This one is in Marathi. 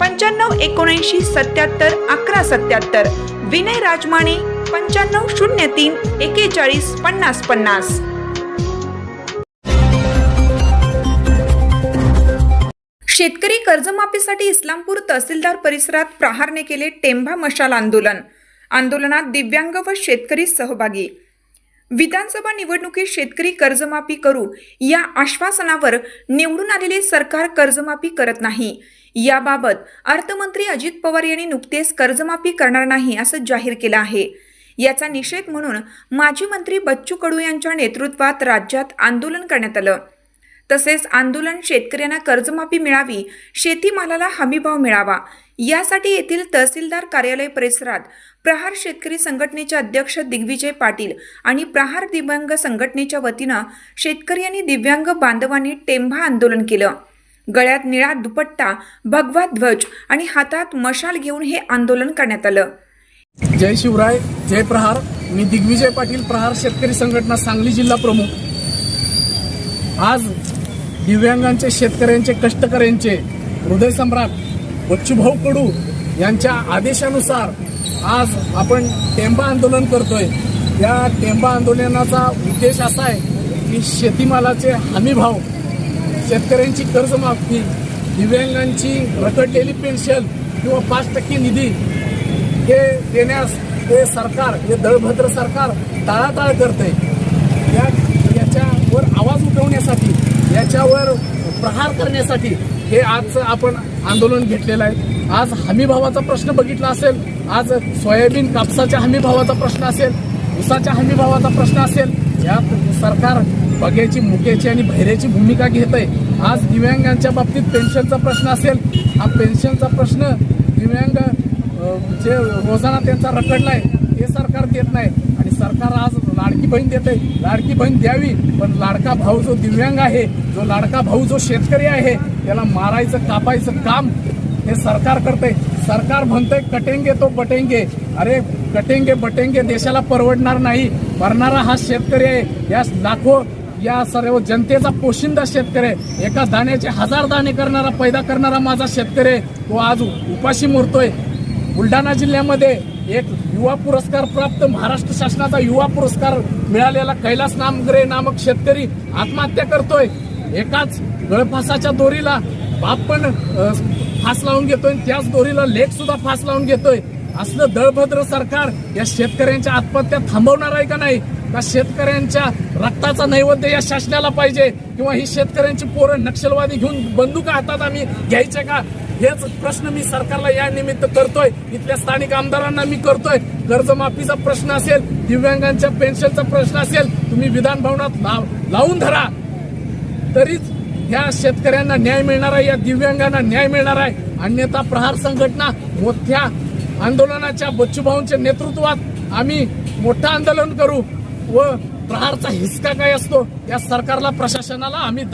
पंच्याण्णव एकोणऐंशी सत्याहत्तर अकरा सत्याहत्तर. विनय राजमाने पंच्याण्णव शून्य तीन एकेचाळीस पन्नास पन्नास. शेतकरी कर्जमाफीसाठी इस्लामपूर तहसीलदार परिसरात प्रहारने केले टेंभा मशाल आंदोलन. आंदोलनात दिव्यांग व शेतकरी सहभागी. विधानसभा निवडणुकीत शेतकरी कर्जमाफी करू या आश्वासनावर निवडून आलेले सरकार कर्जमाफी करत नाही. याबाबत अर्थमंत्री अजित पवार यांनी नुकतेच कर्जमाफी करणार नाही असं जाहीर केलं आहे. याचा निषेध म्हणून माजी मंत्री बच्चू कडू यांच्या नेतृत्वात राज्यात आंदोलन करण्यात आलं. तसेच आंदोलन शेतकऱ्यांना कर्जमाफी मिळावी शेतीमालाला हमीभाव मिळावा. यासाठी येथील तहसीलदार कार्यालय परिसरात प्रहार शेतकरी संघटनेचे अध्यक्ष दिग्विजय पाटील आणि प्रहार दिव्यांग संघटनेच्या वतीनं शेतकरी आणि दिव्यांग बांधवांनी टेंभा आंदोलन केलं. गळ्यात निळा दुपट्टा भगवा ध्वज आणि हातात मशाल घेऊन हे आंदोलन करण्यात आलं. जय शिवराय जय प्रहार. मी दिग्विजय पाटील प्रहार शेतकरी संघटना सांगली जिल्हा प्रमुख. आज दिव्यांगांचे शेतकऱ्यांचे कष्टकऱ्यांचे हृदय सम्राट बच्चूभाऊ कडू यांच्या आदेशानुसार आज आपण टेंबा आंदोलन करतोय. या टेंबा आंदोलनाचा उद्देश असा आहे की शेतीमालाचे हमीभाव शेतकऱ्यांची कर्जमाफी दिव्यांगांची रखडलेली पेन्शन किंवा पाच टक्के निधी हे देण्यास हे सरकार हे दळभद्र सरकार टाळाटाळ करते या याच्यावर आवाज उठवण्यासाठी याच्यावर प्रहार करण्यासाठी हे आजचं आपण आंदोलन घेतलेलं आहे. आज हमीभावाचा प्रश्न बघितला असेल आज सोयाबीन कापसाच्या हमीभावाचा प्रश्न असेल ऊसाच्या हमीभावाचा प्रश्न असेल यात सरकार बघ्याची मुक्याची आणि भैऱ्याची भूमिका घेत आहे आज दिव्यांगांच्या बाबतीत पेन्शनचा प्रश्न असेल. हा पेन्शनचा प्रश्न दिव्यांग जे रोजाना त्यांचा रखडला आहे हे सरकार देत नाही. आणि सरकार आज लाडकी बहीण देते लाडकी बहीण द्यावी पण लाडका भाऊ जो दिव्यांग आहे जो लाडका भाऊ जो शेतकरी आहे त्याला मारायचं कापायचं काम हे सरकार करते सरकार म्हणते कटेंगे तो बटेंगे. अरे कटेंगे बटेंगे देशाला परवडणार नाही. भरणारा हा शेतकरी आहे. या लाखो या सर्व जनतेचा पोशिंदा शेतकरी आहे. एका दाण्याचे हजार दाणे करणारा पैदा करणारा माझा शेतकरी आहे. तो आज उपाशी मरतोय. बुलढाणा जिल्ह्यामध्ये एक युवा पुरस्कार प्राप्त महाराष्ट्र शासनाचा युवा पुरस्कार मिळालेला कैलास नामग्रे नामक शेतकरी आत्महत्या करतोय. एकाच गळफासाच्या दोरीला बाप पण फास लावून घेतोय. त्याच दोरीला लेख सुद्धा फास लावून घेतोय. असलं दळभद्र सरकार या शेतकऱ्यांच्या आत्महत्या थांबवणार आहे का नाही? का शेतकऱ्यांच्या रक्ताचा नैवेद्य या शासनाला पाहिजे? किंवा ही शेतकऱ्यांची पोरं नक्षलवादी घेऊन बंदुका हातात आम्ही घ्यायचे का? हेच प्रश्न मी सरकारला या निमित्त करतोय. इथल्या स्थानिक आमदारांना मी करतोय. कर्जमाफीचा प्रश्न असेल दिव्यांगांच्या पेन्शनचा प्रश्न असेल तुम्ही विधान भवनात लाव- लावून धरा. तरीच ह्या शेतकऱ्यांना न्याय मिळणार आहे या दिव्यांगांना न्याय मिळणार आहे. अन्यथा प्रहार संघटना मोठ्या आंदोलनाच्या बच्चूभाऊंच्या नेतृत्वात आम्ही मोठं आंदोलन करू. व प्रहारचा हिसका काय असतो? या सरकारला प्रशासनाला आम्ही